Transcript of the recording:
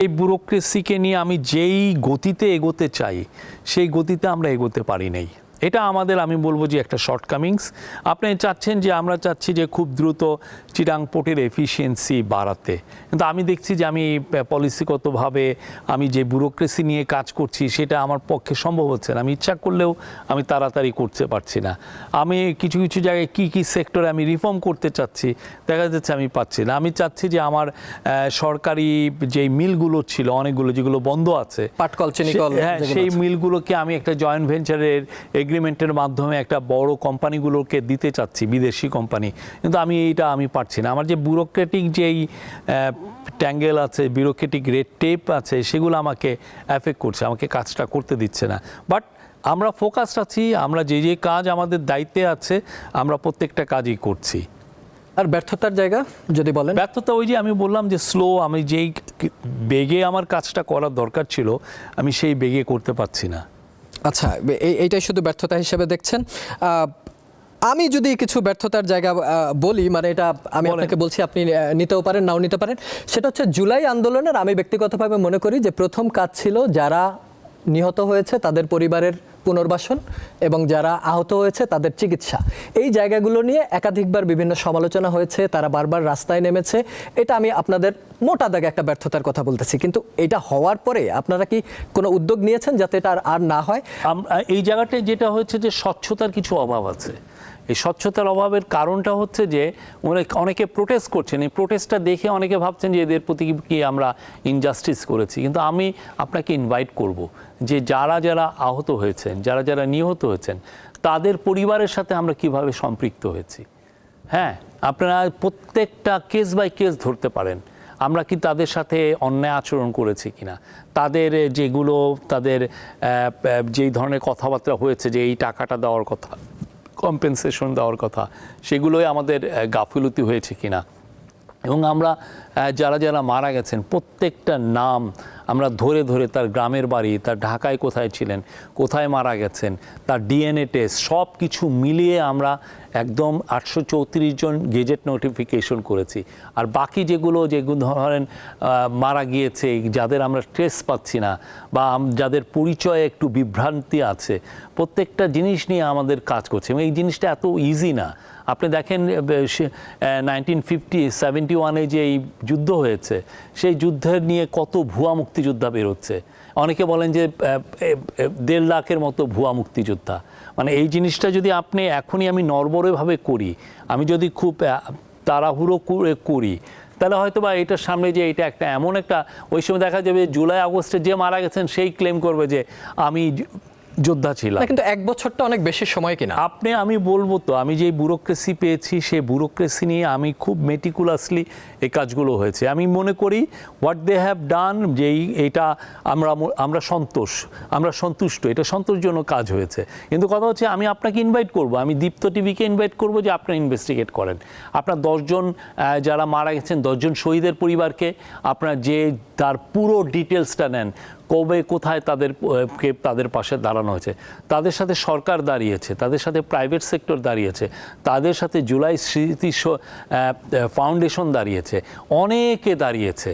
এই ব্যুরোক্রেসিকে নিয়ে আমি যেই গতিতে এগোতে চাই সেই গতিতে আমরা এগোতে পারি নাই। এটা আমাদের আমি বলব যে একটা শর্টকামিংস আপনি চাচ্ছেন যে আমরা চাচ্ছি যে খুব দ্রুত চিরাং পোর্টের এফিসিয়েন্সি বাড়াতে। কিন্তু আমি দেখছি যে আমি পলিসিগতভাবে আমি যে ব্যুরোক্রেসি নিয়ে কাজ করছি সেটা আমার পক্ষে সম্ভব হচ্ছে না। আমি ইচ্ছা করলেও আমি তাড়াতাড়ি করতে পারছি না। আমি কিছু কিছু জায়গায় কি কি সেক্টরে আমি রিফর্ম করতে চাচ্ছি দেখা যাচ্ছে আমি পাচ্ছি না। আমি চাচ্ছি যে আমার সরকারি যেই মিলগুলো ছিল অনেকগুলো যেগুলো বন্ধ আছে পাটকল, চিনিকল হ্যাঁ সেই মিলগুলোকে আমি একটা জয়েন্ট ভেঞ্চারের এগ্রিমেন্টের মাধ্যমে একটা বড় কোম্পানিগুলোকে দিতে চাচ্ছি বিদেশি কোম্পানি। কিন্তু আমি এইটা আমি পারছি না। আমার যে ব্যুরোক্রেটিক যেই ট্যাঙ্গেল আছে ব্যুরোক্রেটিক রেড টেপ আছে সেগুলো আমাকে অ্যাফেক্ট করছে আমাকে কাজটা করতে দিচ্ছে না। বাট আমরা ফোকাসড আছি আমরা যে যে কাজ আমাদের দায়িত্বে আছে আমরা প্রত্যেকটা কাজই করছি। আর ব্যর্থতার জায়গা যদি বলেন? ব্যর্থতা ওই যে আমি বললাম যে স্লো আমি যেই বেগে আমার কাজটা করার দরকার ছিল আমি সেই বেগে করতে পারছি না। আচ্ছা এই এইটাই শুধু ব্যর্থতা হিসেবে দেখছেন আমি যদি কিছু ব্যর্থতার জায়গা বলি মানে এটা আমি। আপনাকে বলছি আপনি নিতেও পারেন নাও নিতে পারেন সেটা হচ্ছে জুলাই আন্দোলনের আমি ব্যক্তিগতভাবে মনে করি যে প্রথম কাজ ছিল যারা নিহত হয়েছে তাদের পরিবারের পুনর্বাসন এবং যারা আহত হয়েছে তাদের চিকিৎসা। এই জায়গাগুলো নিয়ে একাধিকবার বিভিন্ন সমালোচনা হয়েছে, তারা বারবার রাস্তায় নেমেছে। এটা আমি আপনাদের মোটা দাগে একটা ব্যর্থতার কথা বলতেছি। কিন্তু এটা হওয়ার পরে আপনারা কি কোনো উদ্যোগ নিয়েছেন যাতে এটা আর- না হয়? এই জায়গাটায় যেটা হয়েছে যে স্বচ্ছতার কিছু অভাব আছে। এই স্বচ্ছতার অভাবের কারণটা হচ্ছে যে অনেক, অনেকে প্রোটেস্ট করছেন। এই প্রোটেস্টটা দেখে অনেকে ভাবছেন যে এদের প্রতি কি আমরা ইনজাস্টিস করেছি। কিন্তু আমি আপনাকে ইনভাইট করব যে যারা যারা আহত হয়েছেন, যারা যারা নিহত হয়েছেন, তাদের পরিবারের সাথে আমরা কীভাবে সম্পৃক্ত হয়েছি। হ্যাঁ আপনারা প্রত্যেকটা কেস বাই কেস ধরতে পারেন। আমরা কি তাদের সাথে অন্যায় আচরণ করেছি কিনা? তাদের যেগুলো, তাদের যেই ধরনের কথাবার্তা হয়েছে যে এই টাকাটা দেওয়ার কথা কম্পেনসেশন দেওয়ার কথা সেগুলোই আমাদের গাফিলতি হয়েছে কিনা। এবং আমরা যারা যারা মারা গেছেন, প্রত্যেকটা নাম আমরা ধরে ধরে তার গ্রামের বাড়ি, তার ঢাকায় কোথায় ছিলেন, কোথায় মারা গেছেন, তার ডিএনএ টেস্ট সব কিছু মিলিয়ে আমরা একদম আটশো চৌত্রিশ জন গেজেট নোটিফিকেশন করেছি। আর বাকি যেগুলো যেগুলো ধরেন মারা গিয়েছে, যাদের আমরা ট্রেস পাচ্ছি না বা যাদের পরিচয়ে একটু বিভ্রান্তি আছে, প্রত্যেকটা জিনিস নিয়ে আমাদের কাজ করছে। এবং এই জিনিসটা এত ইজি না। আপনি দেখেন নাইনটিন ফিফটি সেভেন্টি ওয়ানে যে এই যুদ্ধ হয়েছে। সেই যুদ্ধের নিয়ে কত ভুয়া মুক্তিযোদ্ধা বেরোচ্ছে। অনেকে বলেন যে দেড় লাখের মতো ভুয়া মুক্তিযোদ্ধা। মানে এই জিনিসটা যদি আপনি এখনই আমি নরবরেভাবে করি, আমি যদি খুব তাড়াহুড়ো করে করি, তাহলে হয়তো বা এটার সামনে যে এটা একটা এমন একটা, ওই সময় দেখা যাবে জুলাই আগস্টে যে মারা গেছেন, সেই ক্লেম করবে যে, আমি যোদ্ধা ছিলাম। কিন্তু এক বছরটা অনেক বেশি সময় কিনা। আপনি আমি বলব তো আমি যে ব্যুরোক্রেসি পেয়েছি সেই ব্যুরোক্রেসি নিয়ে আমি খুব মেটিকুলাসলি এই কাজগুলো হয়েছে। আমি মনে করি হোয়াট দে হ্যাভ ডান যেই এটা আমরা আমরা সন্তোষ আমরা সন্তুষ্ট এটা সন্তোষজনক কাজ হয়েছে। কিন্তু কথা হচ্ছে আমি আপনাকে ইনভাইট করব আমি দীপ্ত টিভিকে ইনভাইট করব যে আপনারা ইনভেস্টিগেট করেন। আপনার দশজন যারা মারা গেছেন দশজন শহীদের পরিবারকে আপনার যে তার পুরো ডিটেলসটা নেন। কবে কোথায় তাদের তাদের পাশে দাঁড়ানো হয়েছে। তাদের সাথে সরকার দাঁড়িয়েছে, তাদের সাথে প্রাইভেট সেক্টর দাঁড়িয়েছে, তাদের সাথে জুলাই স্মৃতি ফাউন্ডেশন দাঁড়িয়েছে, অনেকে দাঁড়িয়েছে।